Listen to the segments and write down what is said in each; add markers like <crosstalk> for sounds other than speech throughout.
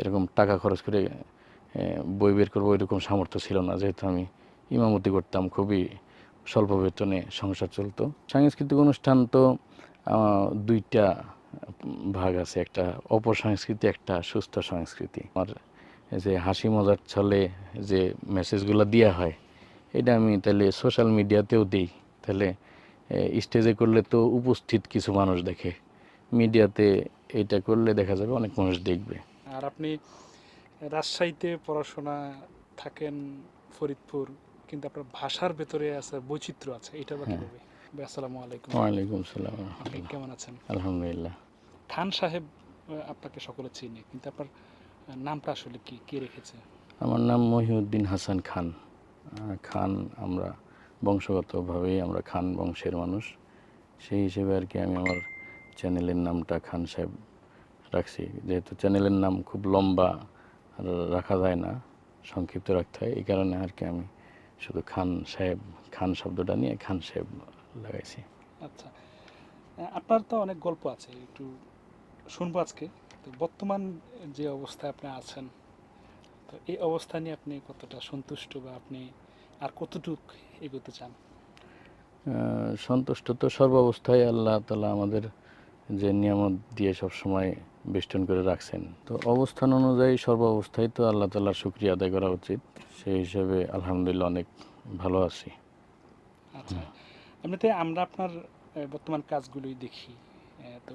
এরকম টাকা খরচ করে বই বের করব এরকম সামর্থ্য ছিল না। যেহেতু আমি ইমামতি করতাম, খুবই স্বল্প বেতনে সংসার চলতো। সাংস্কৃতিক অনুষ্ঠান তো দুইটা ভাগ আছে। একটা অপর অপসংস্কৃতি একটা সুস্থ সংস্কৃতি। আমার যে হাসি মজার ছলে যে মেসেজগুলো দেওয়া হয়, এটা আমি তাহলে সোশ্যাল মিডিয়াতেও দিই। তাহলে স্টেজে করলে তো উপস্থিত কিছু মানুষ দেখে। মিডিয়াতে এটা করলে দেখা যাবে অনেক মানুষ দেখবে। আর আপনি রাজশাহীতে পড়াশোনা থাকেন ফরিদপুর কিন্তু আপনার ভাষার ভেতরে আছে বৈচিত্র্য আছে এটা বা হ্যাঁ। কীভাবে? আসসালামু আলাইকুম। ওয়ালাইকুম সালাম আপনি কেমন আছেন? আলহামদুলিল্লাহ। খান সাহেব আপনাকে সকলে চিনে কিন্তু আপনার নামটা আসলে কি? কে রেখেছে? আমার নাম মহিউদ্দিন হাসান খান। খান আমরা বংশগতভাবেই আমরা খান বংশের মানুষ। সেই হিসেবে আর কি আমি আমার চ্যানেলের নামটা খান সাহেব রাখছি। যেহেতু চ্যানেলের নাম খুব লম্বা আর রাখা যায় না সংক্ষিপ্ত রাখতে হয় এই কারণে আর কি আমি শুধু খান সাহেব খান শব্দটা নিয়ে খান সাহেব লাগাইছি। আচ্ছা। আপনার তো অনেক গল্প আছে একটু শুনব আজকে। তো বর্তমান যে অবস্থায় আপনি আছেন তো এই অবস্থা নিয়ে আপনি কতটা সন্তুষ্ট বা আপনি আর কতটুক এগোতে চান? সন্তুষ্ট তো সর্বাবস্থায় আল্লাহ তালা আমাদের যে নিয়ামত দিয়ে সব সময় বেষ্টন করে রাখছেন। তো অবস্থান অনুযায়ী সর্ব অবস্থায় তো আল্লাহ তালার শুক্রিয়া আদায় করা উচিত। সেই হিসেবে আলহামদুলিল্লাহ অনেক ভালো আছি। আচ্ছা। এমনিতে আমরা আপনার বর্তমান কাজগুলোই দেখি। তো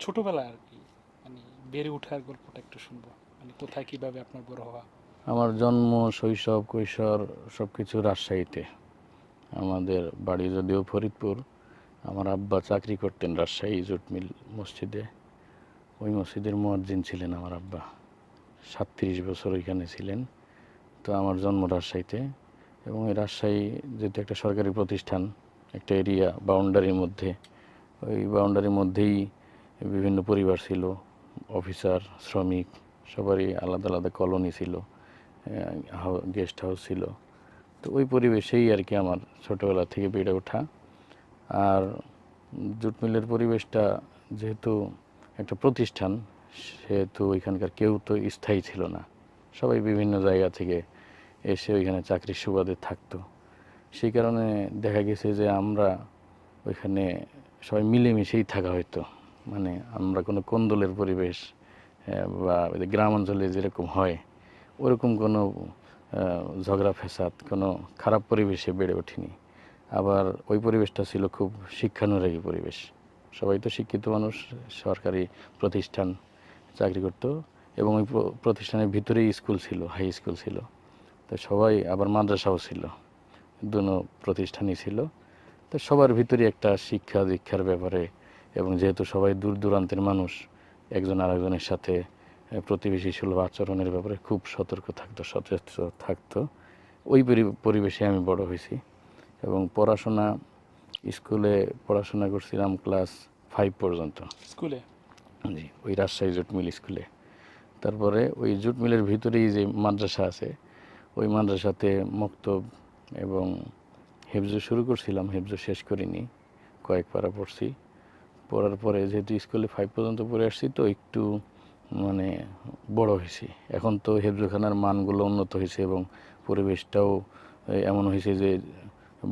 ছোটবেলায় আর কি মানে বেড়ে ওঠার গল্পটা একটু শুনব। মানে কোথায় কীভাবে আপনার বড় হওয়া? আমার জন্ম শৈশব কৈশোর সব কিছু রাজশাহীতে। আমাদের বাড়ি যদিও ফরিদপুর আমার আব্বা চাকরি করতেন রাজশাহী জুট মিল মসজিদে। ওই মসজিদের মুয়াজ্জিন ছিলেন আমার আব্বা। সাতত্রিশ বছর ওইখানে ছিলেন। তো আমার জন্ম রাজশাহীতে এবং এই রাজশাহী যেহেতু একটা সরকারি প্রতিষ্ঠান, একটা এরিয়া বাউন্ডারির মধ্যে, ওই বাউন্ডারির মধ্যেই বিভিন্ন পরিবার ছিল অফিসার শ্রমিক, সবারই আলাদা আলাদা কলোনি ছিল গেস্ট হাউস ছিল। তো ওই পরিবেশেই আর কি আমার ছোটোবেলা থেকে বেড়ে ওঠা। আর জুট মিলের পরিবেশটা যেহেতু একটা প্রতিষ্ঠান, সেহেতু ওইখানকার কেউ তো স্থায়ী ছিল না। সবাই বিভিন্ন জায়গা থেকে এসে ওইখানে চাকরির সুবাদে থাকতো। সেই কারণে দেখা গেছে যে আমরা ওইখানে সবাই মিলেমিশেই থাকা হতো মানে আমরা কোনো কোন্দলের পরিবেশ বা ওই যে গ্রাম অঞ্চলে যেরকম হয়, ওরকম কোনো ঝগড়া ফেসাদ কোনো খারাপ পরিবেশে বেড়ে ওঠেনি। আবার ওই পরিবেশটা ছিল খুব শিক্ষানুরাগী পরিবেশ। সবাই তো শিক্ষিত মানুষ, সরকারি প্রতিষ্ঠান, চাকরি করতো এবং ওই প্রতিষ্ঠানের ভিতরেই স্কুল ছিল হাই স্কুল ছিল। তো সবাই আবার মাদ্রাসাও ছিল, দুনো প্রতিষ্ঠানই ছিল। তো সবার ভিতরে একটা শিক্ষা দীক্ষার ব্যাপারে এবং যেহেতু সবাই দূর দূরান্তের মানুষ, একজন আরেকজনের সাথে প্রতিবেশী সুলভ আচরণের ব্যাপারে খুব সতর্ক থাকতো, সচেষ্ট থাকতো। ওই পরি- পরিবেশে আমি বড় হয়েছি এবং পড়াশোনা স্কুলে পড়াশোনা করছিলাম ক্লাস ফাইভ পর্যন্ত। স্কুলে? জি ওই রাজশাহী জুট মিল স্কুলে। তারপরে ওই জুট মিলের ভিতরেই যে মাদ্রাসা আছে ওই মাদ্রাসাতে মক্তব এবং হেফজো শুরু করছিলাম হেফজো শেষ করিনি কয়েক পারা পড়ছি। পড়ার পরে যেহেতু স্কুলে ফাইভ পর্যন্ত পড়ে আসছি তো একটু মানে বড় হয়েছি। এখন তো হেফজোখানার মানগুলো উন্নত হয়েছে এবং পরিবেশটাও এমন হয়েছে যে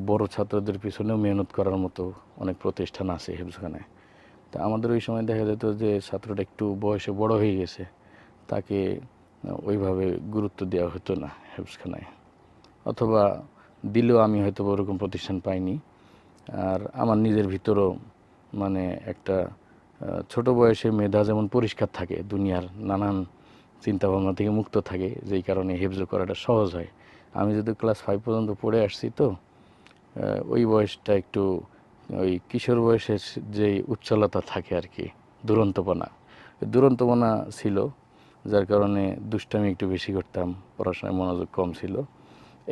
বড় ছাত্রদের পিছনেও মেহনত করার মতো অনেক প্রতিষ্ঠান আছে হেফজোখানায়। তা আমাদের ওই সময় দেখা যেত যে ছাত্রটা একটু বয়সে বড় হয়ে গেছে, তাকে ওইভাবে গুরুত্ব দেওয়া হতো না হেফজখানায়। অথবা দিলেও আমি হয়তো ওরকম প্রতিষ্ঠান পাইনি। আর আমার নিজের ভিতরও মানে একটা ছোট বয়সে মেধা যেমন পরিষ্কার থাকে, দুনিয়ার নানান চিন্তাভাবনা থেকে মুক্ত থাকে, যেই কারণে হেফজ করাটা সহজ হয়। আমি যদি ক্লাস ফাইভ পর্যন্ত পড়ে আসছি তো ওই বয়সটা একটু ওই কিশোর বয়সের যে উচ্ছলতা থাকে আর কি দুরন্তপনা। দুরন্তপনা ছিল যার কারণে দুষ্টামি একটু বেশি করতাম পড়াশোনায় মনোযোগ কম ছিল।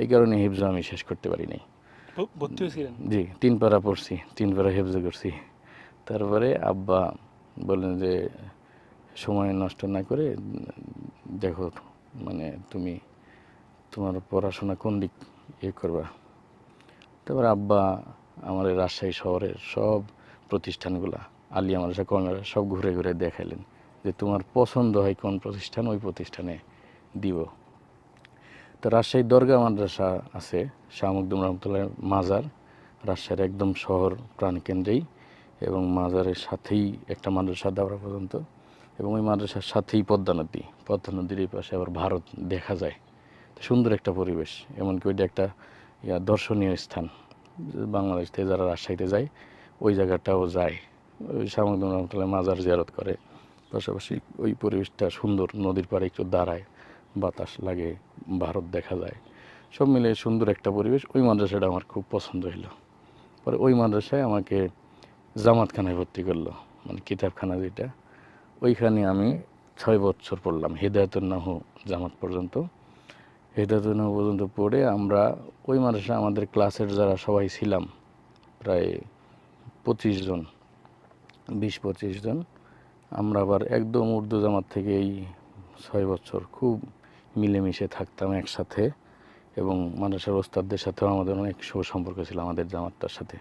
এই কারণে হিফজ আমি শেষ করতে পারি নাই ভর্তি হয়েছিলেন। জি তিন পারা পড়ছি তিন পারা হেফজ করছি। তারপরে আব্বা বললেন যে সময় নষ্ট না করে দেখো মানে তুমি তোমার পড়াশোনা কোন দিক ইয়ে করবা? তারপর আব্বা আমাদের রাজশাহী শহরের সব প্রতিষ্ঠানগুলা আলিয়া মাদ্রাসা কমেরা সব ঘুরে ঘুরে দেখাইলেন যে তোমার পছন্দ হয় কোন প্রতিষ্ঠান, ওই প্রতিষ্ঠানে দিব। তো রাজশাহী দরগা মাদ্রাসা আছে, শাহ মখদুম রহমতুল্লাহ মাজার, রাজশাহীর একদম শহর প্রাণকেন্দ্রেই এবং মাজারের সাথেই একটা মাদ্রাসা দাওরা পর্যন্ত এবং ওই মাদ্রাসার সাথেই পদ্মা নদী। পদ্মা নদীর এই পাশে আবার ভারত দেখা যায়। সুন্দর একটা পরিবেশ, এমনকি ওইটা একটা ইয়া, দর্শনীয় স্থান, বাংলাদেশ থেকে যারা রাজশাহীতে যায়, ওই জায়গাটাও যায়। ওই রহমতুল্লাহ মাজার জিয়ারত করে। পাশাপাশি ওই পরিবেশটা সুন্দর, নদীর পাড়ে একটু দাঁড়ায়, বাতাস লাগে, ভারত দেখা যায়। সব মিলে সুন্দর একটা পরিবেশ। ওই মাদ্রাসাটা আমার খুব পছন্দ হইল। পরে ওই মাদ্রাসায় আমাকে জামাতখানায় ভর্তি করল মানে কিতাবখানা যেটা। ওইখানে আমি ছয় বছর পড়লাম, হেদায়তুন্নাহ জামাত পর্যন্ত। হেদায়তুন্নাহ পর্যন্ত পড়ে। আমরা ওই মাদ্রাসা আমাদের ক্লাসের যারা সবাই ছিলাম, প্রায় পঁচিশ জন, বিশ পঁচিশ জন। আমরা আবার একদম উর্দু জামাত থেকে এই ছয় বছর খুব মিলেমিশে থাকতাম একসাথে এবং মাদ্রাসার ওস্তাদদের সাথেও আমাদের অনেক শুভ সুসম্পর্ক ছিল আমাদের জামাতটার সাথে,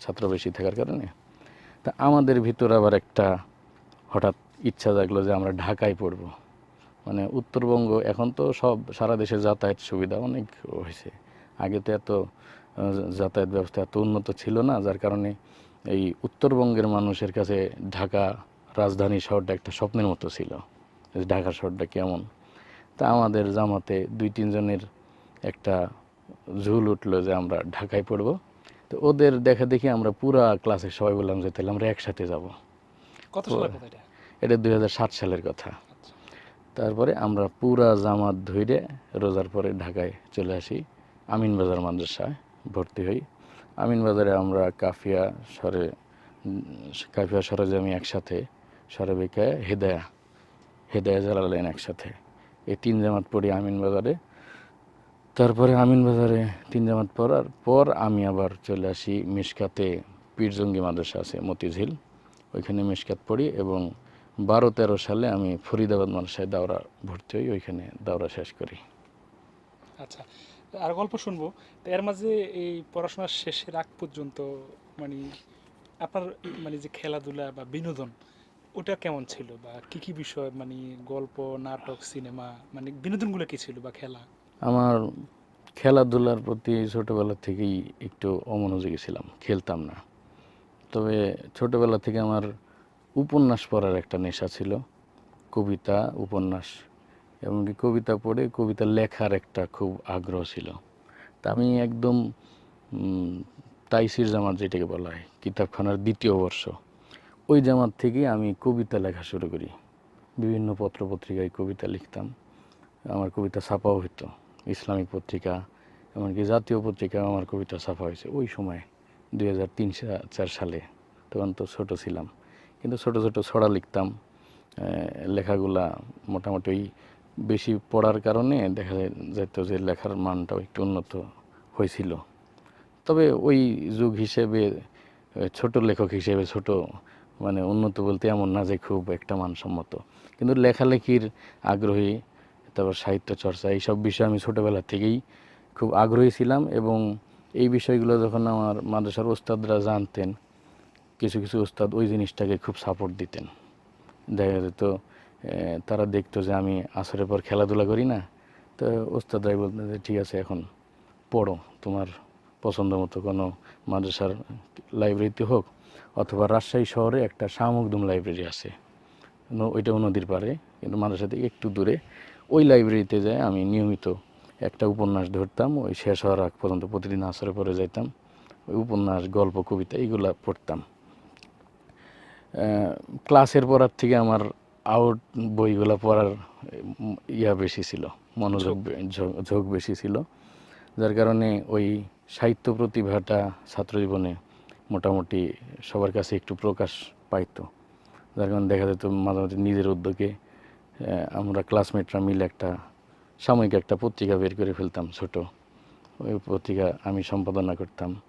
ছাত্র বেশি থাকার কারণে। তা আমাদের ভিতর আবার একটা হঠাৎ ইচ্ছা জাগলো যে আমরা ঢাকায় পড়ব। মানে উত্তরবঙ্গ এখন তো সব সারা দেশে যাতায়াত সুবিধা অনেক হয়েছে। আগে তো এত যাতায়াত ব্যবস্থা এত উন্নত ছিল না যার কারণে এই উত্তরবঙ্গের মানুষের কাছে ঢাকা রাজধানী শহরটা একটা স্বপ্নের মতো ছিল ঢাকা শহরটা কেমন। তা আমাদের জামাতে দুই তিনজনের একটা ঝুল উঠল যে আমরা ঢাকায় পড়ব। তো ওদের দেখা দেখি আমরা পুরা ক্লাসের সবাই বললাম যে তাহলে আমরা একসাথে যাব। কত সালের কথা এটা? দু হাজার সাত সালের কথা। তারপরে আমরা পুরা জামাত ধইরে রোজার পরে ঢাকায় চলে আসি আমিনবাজার মাদ্রাসায় ভর্তি হই। আমিনবাজারে আমরা কাফিয়া সরে কাফিয়া সরে আমি একসাথে সরে বেকায় হেদায়া হেদায়া জ্বালালেন একসাথে। এই তিন জামাত পড়ি আমিনবাজারে তারপরে আমিনবাজারে তিন জামাত পড়ার পর আমি আবার চলে আসি মিশকাতে পীরজঙ্গি মাদ্রাসা আছে মতিঝিল। ওইখানে মিশকাত পড়ি এবং বারো তেরো সালে আমি ফরিদাবাদ মাদ্রাসায় দাওরা ভর্তি হই ওইখানে দাওরা শেষ করি। আচ্ছা আর গল্প শুনব। তো এর মাঝে এই পড়াশোনার শেষের আগ পর্যন্ত মানে আপনার মানে যে খেলাধুলা বা বিনোদন ওটা কেমন ছিল? বা কি কি বিষয় মানে গল্প নাটক সিনেমা মানে বিনোদনগুলো কি ছিল বা খেলা? আমার খেলাধুলার প্রতি ছোটোবেলা থেকেই একটু অমনোযোগী ছিলাম খেলতাম না। তবে ছোটোবেলা থেকে আমার উপন্যাস পড়ার একটা নেশা ছিল, কবিতা, উপন্যাস। এমনকি কবিতা পড়ে কবিতা লেখার একটা খুব আগ্রহ ছিল। তা আমি একদম তাইসির জামাত যেটাকে বলা হয়, কিতাবখানার দ্বিতীয় বর্ষ, ওই জামাত থেকেই আমি কবিতা লেখা শুরু করি। বিভিন্ন পত্র পত্রিকায় কবিতা লিখতাম। আমার কবিতা ছাপাও হতো ইসলামিক পত্রিকা, এমনকি জাতীয় পত্রিকায় আমার কবিতা ছাপা হয়েছে। ওই সময়, দুই হাজার তিন চার সালে, তখন তো ছোটো ছিলাম। কিন্তু ছোট ছোট ছড়া লিখতাম। লেখাগুলা মোটামুটি ওই বেশি পড়ার কারণে দেখা যেত যে লেখার মানটাও একটু উন্নত হয়েছিল। তবে ওই যুগ হিসেবে ছোট লেখক হিসেবে, ছোট মানে উন্নত বলতে এমন না যে খুব একটা মানসম্মত। কিন্তু লেখালেখির আগ্রহী, তারপর সাহিত্য চর্চা এইসব বিষয়ে আমি ছোটোবেলা থেকেই খুব আগ্রহী ছিলাম এবং এই বিষয়গুলো যখন আমার মাদ্রাসার ওস্তাদরা জানতেন কিছু কিছু ওস্তাদ ওই জিনিসটাকে খুব সাপোর্ট দিতেন। দেখা যেত তারা দেখতো যে আমি আসরের পর খেলাধুলা করি না, তো ওস্তাদরাই বলতেন যে, ঠিক আছে, এখন পড়ো। তোমার পছন্দ মতো কোনো মাদ্রাসার লাইব্রেরিতে হোক অথবা রাজশাহী শহরে একটা শাহমুকদুম লাইব্রেরি আছে। ওইটাও নদীর পাড়ে, কিন্তু মাদ্রাসা থেকে একটু দূরে। ওই লাইব্রেরিতে যায়, আমি নিয়মিত একটা উপন্যাস ধরতাম, ওই শেষ হওয়ার আগ পর্যন্ত প্রতিদিন আসরে পরে যাইতাম। ওই উপন্যাস, গল্প, কবিতা, এইগুলা পড়তাম। ক্লাসের পড়ার থেকে আমার আউট বইগুলো পড়ার ইয়া বেশি ছিল মনোযোগ ঝোঁক- বেশি ছিল। যার কারণে ওই সাহিত্য প্রতিভাটা ছাত্রজীবনে মোটামুটি সবার কাছে একটু প্রকাশ পাইতো। যার কারণে দেখা যেত মাঝে মাঝে নিজের উদ্যোগে আমরা ক্লাসমেটরা মিলে একটা সাময়িক একটা পত্রিকা বের করে ফেলতাম ছোট। ওই পত্রিকা আমি সম্পাদনা করতাম।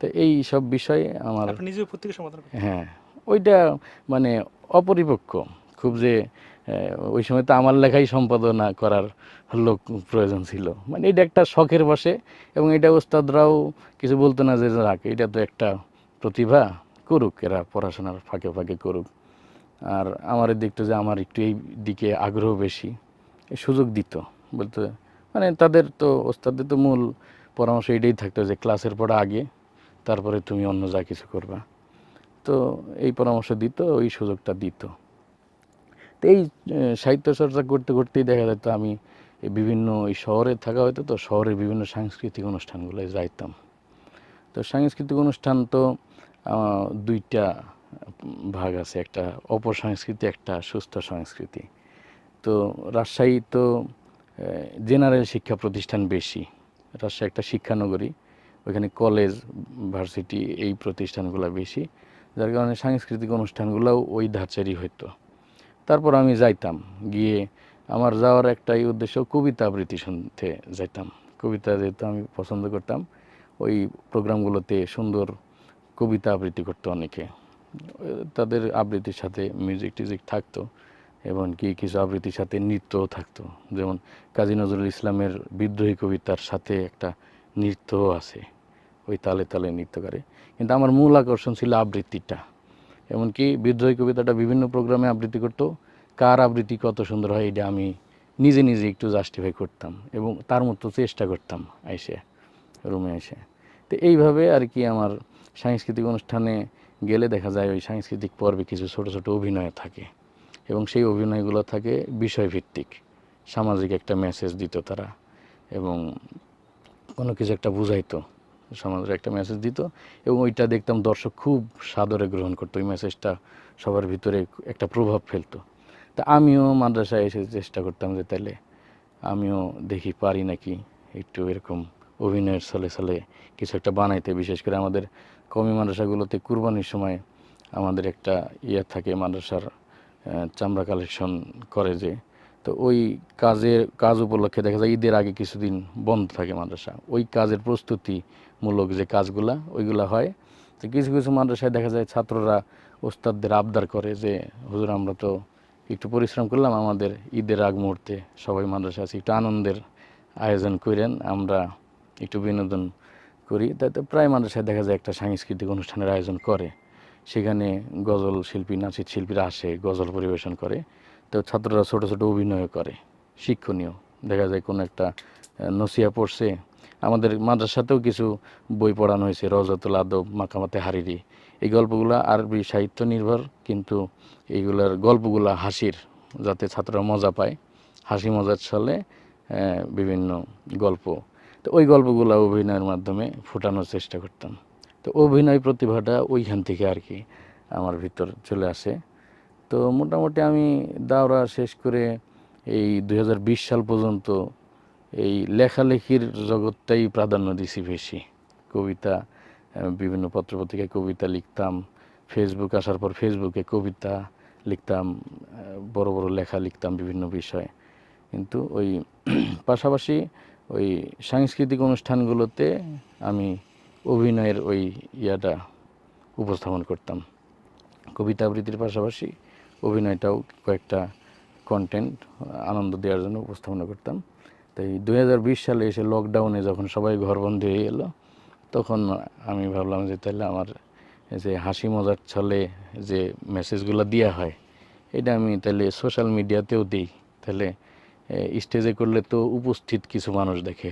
তো এই সব বিষয়ে আমার নিজেও পত্রিকা সম্পাদনা হ্যাঁ। ওইটা মানে অপরিপক্ক। খুব যে ওই সময় তো আমার লেখাই সম্পাদনা করার লোক প্রয়োজন ছিল। মানে এটা একটা শখের বসে এবং এটা ওস্তাদরাও কিছু বলতো না যে রাখ, এটা তো একটা প্রতিভা, করুক, এরা পড়াশোনার ফাঁকে ফাঁকে করুক। আর আমার দেখতো যে, আমার একটু এই দিকে আগ্রহ বেশি সুযোগ দিত। বলতে মানে তাদের তো ওস্তাদের তো মূল পরামর্শ এটাই থাকতো যে, ক্লাসের পর আগে, তারপরে তুমি অন্য যা কিছু করবা। তো এই পরামর্শ দিত ওই সুযোগটা দিত। তো এই আহ, সাহিত্য চর্চা করতে করতেই দেখা যেত আমি বিভিন্ন এই শহরে থাকা হয়তো তো শহরের বিভিন্ন সাংস্কৃতিক অনুষ্ঠানগুলোয় যাইতাম। তো সাংস্কৃতিক অনুষ্ঠান তো দুইটা ভাগ আছে একটা অপর অপসংস্কৃতি একটা সুস্থ সংস্কৃতি। তো রাজশাহী তো জেনারেল শিক্ষা প্রতিষ্ঠান বেশি। রাজশাহী একটা শিক্ষানগরী ওইখানে কলেজ ভার্সিটি এই প্রতিষ্ঠানগুলো বেশি। যার কারণে সাংস্কৃতিক অনুষ্ঠানগুলোও ওই ধাঁচেরই হতো তারপর আমি যাইতাম, গিয়ে আমার যাওয়ার একটাই উদ্দেশ্য কবিতা আবৃত্তি শুনতে যাইতাম। কবিতা যেহেতু আমি পছন্দ করতাম, ওই প্রোগ্রামগুলোতে সুন্দর কবিতা আবৃত্তি করতো অনেকে। তাদের আবৃত্তির সাথে মিউজিক টিউজিক থাকতো, এবং কি কিছু আবৃত্তির সাথে নৃত্যও থাকতো। যেমন কাজী নজরুল ইসলামের বিদ্রোহী কবিতার সাথে একটা নৃত্যও আছে। ওই তালে তালে নৃত্য করে। কিন্তু আমার মূল আকর্ষণ ছিল আবৃত্তিটা। এমনকি বিদ্রোহী কবিতাটা বিভিন্ন প্রোগ্রামে আবৃত্তি করতো। কার আবৃত্তি কত সুন্দর হয় এটা আমি নিজে নিজে একটু জাস্টিফাই করতাম এবং তার মতো চেষ্টা করতাম এসে রুমে এসে তো এইভাবে আর কি আমার সাংস্কৃতিক অনুষ্ঠানে গেলে দেখা যায় ওই সাংস্কৃতিক পর্বে কিছু ছোট ছোট অভিনয় থাকে এবং সেই অভিনয়গুলো থাকে বিষয়ভিত্তিক। সামাজিক একটা মেসেজ দিত তারা এবং কোনো কিছু একটা বুঝাইতো। সমাজের একটা মেসেজ দিত এবং ওইটা দেখতাম দর্শক খুব সাদরে গ্রহণ করতো। ওই মেসেজটা সবার ভিতরে একটা প্রভাব ফেলতো। তা আমিও মাদ্রাসায় এসে চেষ্টা করতাম যে তাহলে আমিও দেখি পারি নাকি একটু এরকম অভিনয়ের ছলে ছলে কিছু একটা বানাইতে। বিশেষ করে আমাদের কমি মাদ্রাসাগুলোতে কুরবানির সময় আমাদের একটা ইয়ে থাকে, মাদ্রাসার চামড়া কালেকশন করে যে। তো ওই কাজের কাজ উপলক্ষে দেখা যায় ঈদের আগে কিছুদিন বন্ধ থাকে মাদ্রাসা। ওই কাজের প্রস্তুতিমূলক যে কাজগুলা, ওইগুলা হয়। তো কিছু কিছু মাদ্রাসায় দেখা যায় ছাত্ররা ওস্তাদদের আবদার করে যে, হুজুর, আমরা তো একটু পরিশ্রম করলাম, আমাদের ঈদের আগ মুহূর্তে সবাই মাদ্রাসা আছে, একটু আনন্দের আয়োজন করেন, আমরা একটু বিনোদন করি। তাতে প্রায় মাদ্রাসায় দেখা যায় একটা সাংস্কৃতিক অনুষ্ঠানের আয়োজন করে। সেখানে গজল শিল্পী, নাচিত শিল্পীরা আসে, গজল পরিবেশন করে। তো ছাত্ররা ছোট ছোট অভিনয় করে, শিক্ষণীয়। দেখা যায় কোনো একটা নসিয়া পড়ছে আমাদের মাদ্রাসাতেও কিছু বই পড়ানো হয়েছে, রজতুল আদব, মাকামাতে হারিরি। এই গল্পগুলো আরবি সাহিত্য নির্ভর, কিন্তু এইগুলার গল্পগুলা হাসির, যাতে ছাত্ররা মজা পায়। হাসি মজার ছলে বিভিন্ন গল্প। তো ওই গল্পগুলো অভিনয়ের মাধ্যমে ফোটানোর চেষ্টা করতাম। তো অভিনয় প্রতিভাটা ওইখান থেকে আর কি আমার ভিতর চলে আসে। তো মোটামুটি আমি দাওরা শেষ করে এই দু হাজার বিশ সাল পর্যন্ত এই লেখালেখির জগৎটাই প্রাধান্য দিছি বেশি। কবিতা বিভিন্ন পত্রপত্রিকায় কবিতা লিখতাম ফেসবুক আসার পর ফেসবুকে কবিতা লিখতাম বড় বড় লেখা লিখতাম বিভিন্ন বিষয়ে। কিন্তু ওই <clears throat> পাশাপাশি ওই সাংস্কৃতিক অনুষ্ঠানগুলোতে আমি অভিনয়ের ওই ইয়াটা উপস্থাপন করতাম। কবিতা আবৃত্তির পাশাপাশি অভিনয়টাও কয়েকটা কন্টেন্ট আনন্দ দেওয়ার জন্য উপস্থাপনা করতাম। তাই দু হাজার বিশ সালে এসে লকডাউনে যখন সবাই ঘরবন্দি হয়ে এলো তখন আমি ভাবলাম যে তাহলে আমার যে হাসি মজার ছলে যে মেসেজগুলো দেওয়া হয়, এটা আমি তাহলে সোশ্যাল মিডিয়াতেও দিই। তাহলে স্টেজে করলে তো উপস্থিত কিছু মানুষ দেখে।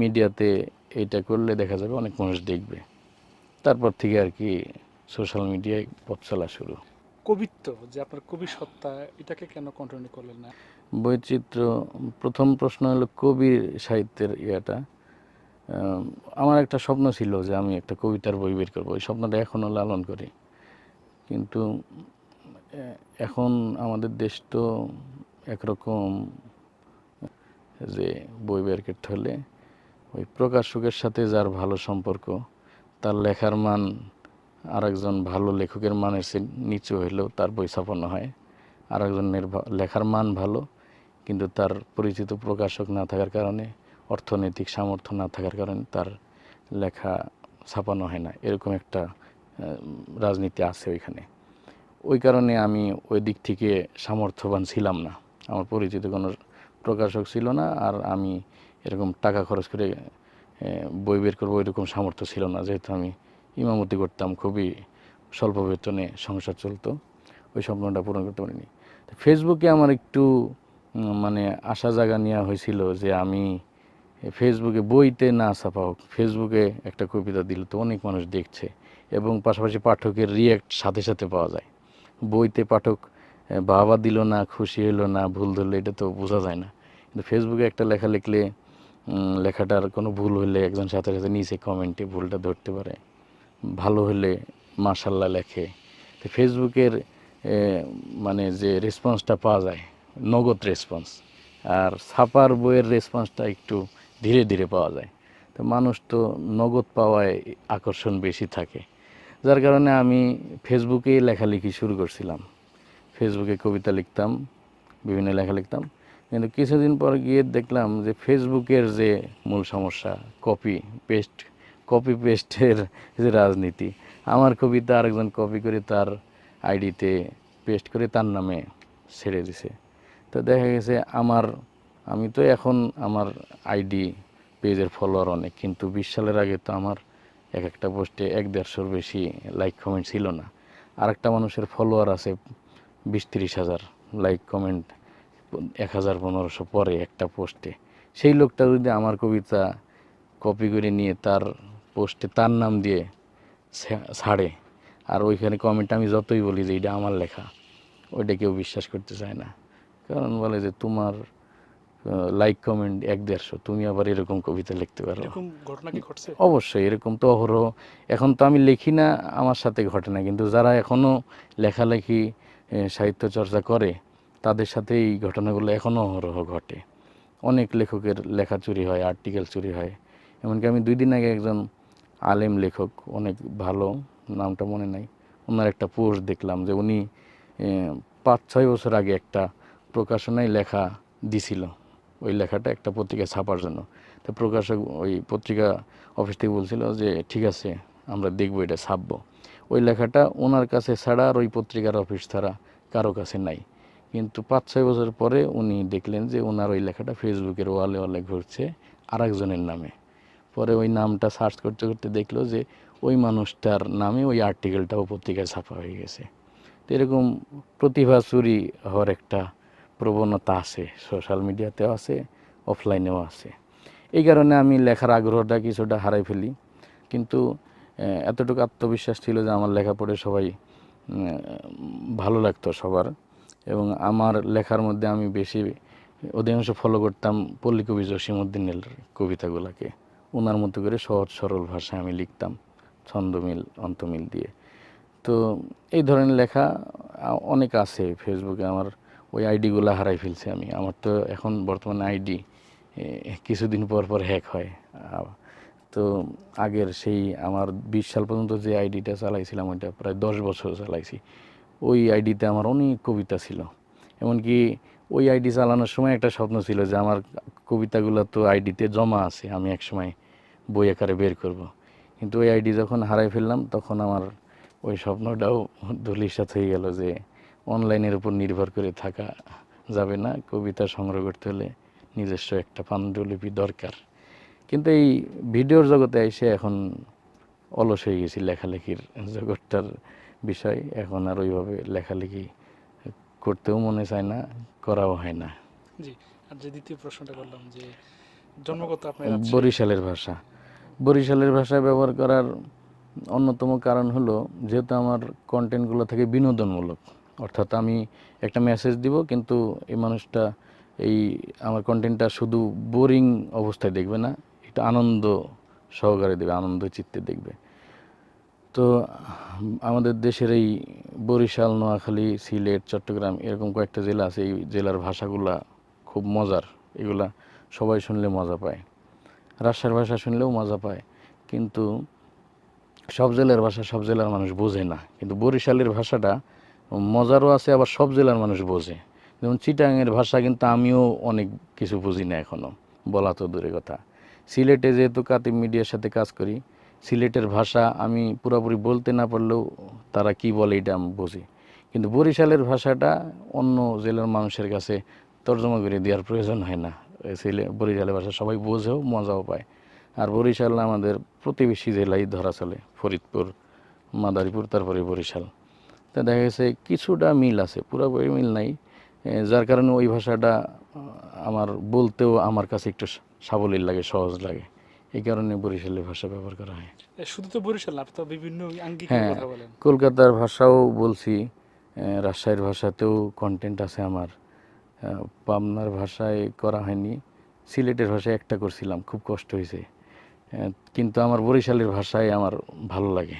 মিডিয়াতে এটা করলে দেখা যাবে অনেক মানুষ দেখবে। তারপর থেকে আর কি সোশ্যাল মিডিয়ায় পথ চলা শুরু। কবিত্ব যে আপনার কবি সত্তা এটাকে কেন কন্টিনিউ করলেন না? বৈচিত্র্য, প্রথম প্রশ্ন হলো কবির সাহিত্যের ইয়েটা। আমার একটা স্বপ্ন ছিল যে আমি একটা কবিতার বই বের করব। ওই স্বপ্নটা এখনও লালন করি। কিন্তু এখন আমাদের দেশ তো একরকম, যে বই বের করতে হলে ওই প্রকাশকের সাথে যার ভালো সম্পর্ক, তার লেখার মান, আরেকজন ভালো লেখকের মানের নিচু হইলেও তার বই ছাপানো হয়। আরেকজনের লেখার মান ভালো কিন্তু তার পরিচিত প্রকাশক না থাকার কারণে, অর্থনৈতিক সামর্থ্য না থাকার কারণে তার লেখা ছাপানো হয় না। এরকম একটা রাজনীতি আছে ওইখানে। ওই কারণে আমি ওই দিক থেকে সামর্থ্যবান ছিলাম না। আমার পরিচিত কোনো প্রকাশক ছিল না আর আমি এরকম টাকা খরচ করে বই বের করব এরকম সামর্থ্য ছিল না। যেহেতু আমি ইমামতি করতাম, খুবই স্বল্প বেতনে সংসার চলতো, ওই স্বপ্নটা পূরণ করতে পারিনি। ফেসবুকে আমার একটু মানে আশা জায়গা নেওয়া হয়েছিল যে আমি ফেসবুকে বইতে না ছাপা হোক, ফেসবুকে একটা কবিতা দিলে তো অনেক মানুষ দেখছে এবং পাশাপাশি পাঠকের রিয়াক্ট সাথে সাথে পাওয়া যায়। বইতে পাঠক বাবা দিল না, খুশি হলো না, ভুল ধরলে এটা তো বোঝা যায় না। কিন্তু ফেসবুকে একটা লেখা লিখলে লেখাটার কোনো ভুল হলে একজন সাথে সাথে নিচে কমেন্টে ভুলটা ধরতে পারে। ভালো হলে মার্শাল্লাহ লেখে। তো ফেসবুকের মানে যে রেসপন্সটা পাওয়া যায় নগদ রেসপন্স আর ছাপার বইয়ের রেসপন্সটা একটু ধীরে ধীরে পাওয়া যায়। তো মানুষ তো নগদ পাওয়ায় আকর্ষণ বেশি থাকে। যার কারণে আমি ফেসবুকেই লেখালেখি শুরু করছিলাম। ফেসবুকে কবিতা লিখতাম, বিভিন্ন লেখা লিখতাম। কিন্তু কিছুদিন পর গিয়ে দেখলাম যে ফেসবুকের যে মূল সমস্যা কপি পেস্ট কপি পেস্টের যে রাজনীতি, আমার কবিতা আরেকজন কপি করে তার আইডিতে পেস্ট করে তার নামে ছেড়ে দিছে। তো দেখা গেছে আমার, আমি তো এখন আমার আইডি পেজের ফলোয়ার অনেক, কিন্তু বিশ সালের আগে তো আমার এক একটা পোস্টে এক দেড়শোর বেশি লাইক কমেন্ট ছিল না। আরেকটা মানুষের ফলোয়ার আছে বিশ তিরিশ হাজার লাইক কমেন্ট এক হাজার পনেরোশো পরে একটা পোস্টে সেই লোকটা যদি আমার কবিতা কপি করে নিয়ে তার পোস্টে তার নাম দিয়ে ছাড়ে, আর ওইখানে কমেন্ট আমি যতই বলি যে এটা আমার লেখা, ওইটা কেউ বিশ্বাস করতে চায় না। কারণ বলে যে তোমার লাইক কমেন্ট এক দেড়শো। তুমি আবার এরকম কবিতা লিখতে পারো। ঘটনা কি ঘটছে? অবশ্যই এরকম তো অহরহ। এখন তো আমি লিখি না আমার সাথে ঘটে না। কিন্তু যারা এখনও লেখালেখি সাহিত্য চর্চা করে তাদের সাথে এই ঘটনাগুলো এখনও অহরহ ঘটে। অনেক লেখকের লেখা চুরি হয় আর্টিকেল চুরি হয়। এমনকি আমি দুই দিন আগে একজন আলেম লেখক অনেক ভালো নামটা মনে নাই ওনার একটা পোস্ট দেখলাম যে উনি পাঁচ ছয় বছর আগে একটা প্রকাশনায় লেখা দিছিল। ওই লেখাটা একটা পত্রিকায় ছাপার জন্য। তো প্রকাশক ওই পত্রিকা অফিস থেকে বলছিল যে, ঠিক আছে, আমরা দেখব এটা, ছাপবো। ওই লেখাটা ওনার কাছে ছাড়া আর ওই পত্রিকার অফিস ছাড়া কারও কাছে নাই। কিন্তু পাঁচ, ছয় বছর পরে উনি দেখলেন যে, ওনার ওই লেখাটা ফেসবুকের ওয়ালে ওয়ালে ঘুরছে আর একজনের নামে। পরে ওই নামটা সার্চ করতে করতে দেখল যে, ওই মানুষটার নামে ওই আর্টিকেলটাও পত্রিকায় ছাপা হয়ে গেছে। তো এরকম প্রতিভা চুরি হওয়ার একটা প্রবণতা আছে সোশ্যাল মিডিয়াতেও আছে অফলাইনেও আছে। এই কারণে আমি লেখার আগ্রহটা কিছুটা হারাই ফেলি। কিন্তু এতটুকু আত্মবিশ্বাস ছিল যে আমার লেখা পড়ে সবাই ভালো লাগতো সবার। এবং আমার লেখার মধ্যে আমি বেশি, অধিকাংশ ফলো করতাম পল্লী কবি জসিমুদ্দিনের কবিতাগুলোকে। ওনার মতো করে সহজ সরল ভাষায় আমি লিখতাম, ছন্দমিল, অন্তমিল দিয়ে। তো, এই ধরনের লেখা অনেক আছে ফেসবুকে আমার ওই আইডিগুলো হারাই ফেলছি আমি। আমার তো এখন বর্তমানে আইডি কিছুদিন পর পর হ্যাক হয়। তো আগের সেই আমার বিশ সাল পর্যন্ত যে আইডিটা চালাইছিলাম ওইটা প্রায় দশ বছর চালাইছি। ওই আইডিতে আমার অনেক কবিতা ছিল। এমনকি ওই আইডি চালানোর সময় একটা স্বপ্ন ছিল যে আমার কবিতাগুলো তো আইডিতে জমা আছে, আমি এক সময় বই আকারে বের করব। কিন্তু ওই আইডি যখন হারাই ফেললাম, তখন আমার ওই স্বপ্নটাও ধুলিসাৎ হয়ে গেল যে অনলাইনের উপর নির্ভর করে থাকা যাবে না। কবিতা সংগ্রহ করতে হলে নিজস্ব একটা পাণ্ডুলিপি দরকার। কিন্তু এই ভিডিওর জগতে এসে এখন অলস হয়ে গেছি লেখালেখির জগৎটার বিষয়। এখন আর ওইভাবে লেখালেখি করতেও মনে চায় না করাও হয় না। জি আর যে দ্বিতীয় প্রশ্নটা করলাম যে জন্মগত আপনার বরিশালের ভাষা। বরিশালের ভাষা ব্যবহার করার অন্যতম কারণ হলো যেহেতু আমার কন্টেন্টগুলো থাকে বিনোদনমূলক অর্থাৎ আমি একটা মেসেজ দিব, কিন্তু এই মানুষটা এই আমার কন্টেন্টটা শুধু বোরিং অবস্থায় দেখবে না এটা আনন্দ সহকারে দেবে, আনন্দ চিত্তে দেখবে। তো আমাদের দেশের এই বরিশাল, নোয়াখালী, সিলেট, চট্টগ্রাম এরকম কয়েকটা জেলা আছে, এই জেলার ভাষাগুলা খুব মজার, এগুলা সবাই শুনলে মজা পায়। রাজশাহীর ভাষা শুনলেও মজা পায়, কিন্তু সব জেলার ভাষা সব জেলার মানুষ বোঝে না, কিন্তু বরিশালের ভাষাটা মজারও আছে, আবার সব জেলার মানুষ বোঝে। যেমন চিটাঙের ভাষা কিন্তু আমিও অনেক কিছু বুঝি না এখনও বলা তো দূরে কথা। সিলেটে যেহেতু কাতিব মিডিয়ার সাথে কাজ করি, সিলেটের ভাষা আমি পুরোপুরি বলতে না পারলেও তারা কি বলে এটা আমি বুঝি। কিন্তু বরিশালের ভাষাটা অন্য জেলার মানুষের কাছে তর্জমা করে দেওয়ার প্রয়োজন হয় না। সিলে, বরিশালের ভাষা সবাই বোঝেও, মজাও পায়। আর বরিশাল আমাদের প্রতিবেশী জেলাই ধরা চলে, ফরিদপুর, মাদারীপুর, তারপরে বরিশাল। তা দেখা গেছে কিছুটা মিল আছে পুরোপুরি মিল নাই। যার কারণে ওই ভাষাটা আমার বলতেও আমার কাছে একটু সাবলীল লাগে সহজ লাগে। এই কারণে বরিশালের ভাষা ব্যবহার করা হয়। শুধু তো বরিশাল আপনি তো বিভিন্ন হ্যাঁ। কলকাতার ভাষাও বলছি রাজশাহীর ভাষাতেও কন্টেন্ট আছে আমার। পাবনার ভাষায় করা হয়নি সিলেটের ভাষায় একটা করছিলাম খুব কষ্ট হয়েছে। কিন্তু আমার বরিশালের ভাষায় আমার ভালো লাগে।